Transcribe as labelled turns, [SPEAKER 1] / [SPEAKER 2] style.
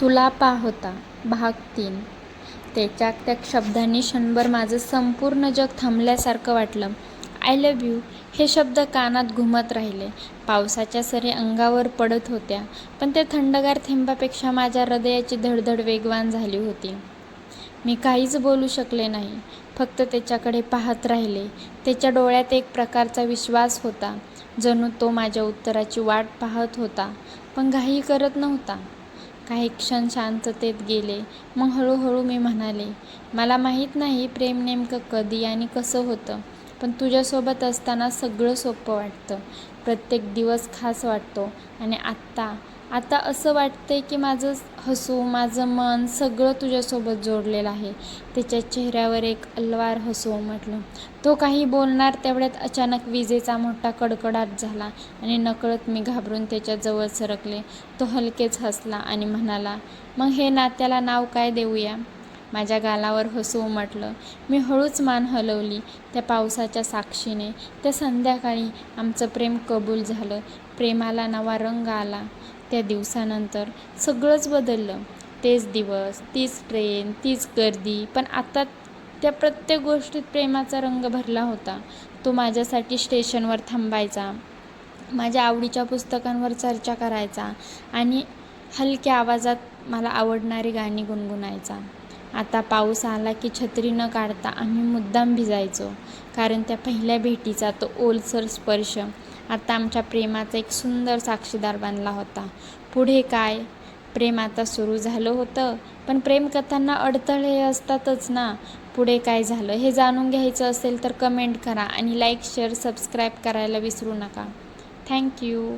[SPEAKER 1] तुला पाहता भाग तीन. त्याच्या त्या शब्दांनी क्षणभर माझं संपूर्ण जग थांबल्यासारखं वाटलं. आय लव्ह यू हे शब्द कानात घुमत राहिले. पावसाच्या सरी अंगावर पडत होत्या पण त्या थंडगार थेंबापेक्षा माझ्या हृदयाची धडधड वेगवान झाली होती. मी काहीच बोलू शकले नाही फक्त त्याच्याकडे पाहत राहिले. त्याच्या डोळ्यात एक प्रकारचा विश्वास होता जणू तो माझ्या उत्तराची वाट पाहत होता पण घाई करत नव्हता. काही क्षण शांततेत गेले. मग हळूहळू मी म्हणाले मला माहीत नाही प्रेम नेमकं कधी आणि कसं होतं. पण तुझ्यासोबत असताना सगळं सोपं वाटतं. प्रत्येक दिवस खास वाटतो. आणि आत्ता आता असं वाटतंय की माझं हसू माझं मन सगळं तुझ्यासोबत जोडलेलं आहे. त्याच्या चेहऱ्यावर एक अलवार हसू म्हटलं. तो काही बोलणार तेवढ्यात अचानक विजेचा मोठा कडकडाट झाला आणि नकळत मी घाबरून त्याच्याजवळ सरकले. तो हलकेच हसला आणि म्हणाला मग हे नात्याला नाव काय देऊया? माझ्या गालावर हसू उमटलं. मी हळूच मान हलवली. त्या पावसाच्या साक्षीने त्या संध्याकाळी आमचं प्रेम कबूल झालं. प्रेमाला नवा रंग आला. त्या दिवसानंतर सगळंच बदललं. तेच दिवस तीच ट्रेन तीच गर्दी. पण आता त्या प्रत्येक गोष्टीत प्रेमाचा रंग भरला होता. तो माझ्यासाठी स्टेशनवर थांबायचा. माझ्या आवडीच्या पुस्तकांवर चर्चा करायचा. आणि हलक्या आवाजात मला आवडणारी गाणी गुणगुणायचा. आता पाऊस आला की छत्री न काढता आम्ही मुद्दाम भिजायचो. कारण त्या पहिल्या भेटीचा तो ओलसर स्पर्श आता आमच्या प्रेमाचा एक सुंदर साक्षीदार बनला होता. पुढे काय? प्रेम आता सुरू झालं होतं पण प्रेमकथांना अडथळे हे असतातच ना. पुढे काय झालं हे जाणून घ्यायचं असेल तर कमेंट करा आणि लाईक शेअर सबस्क्राईब करायला विसरू नका. थँक्यू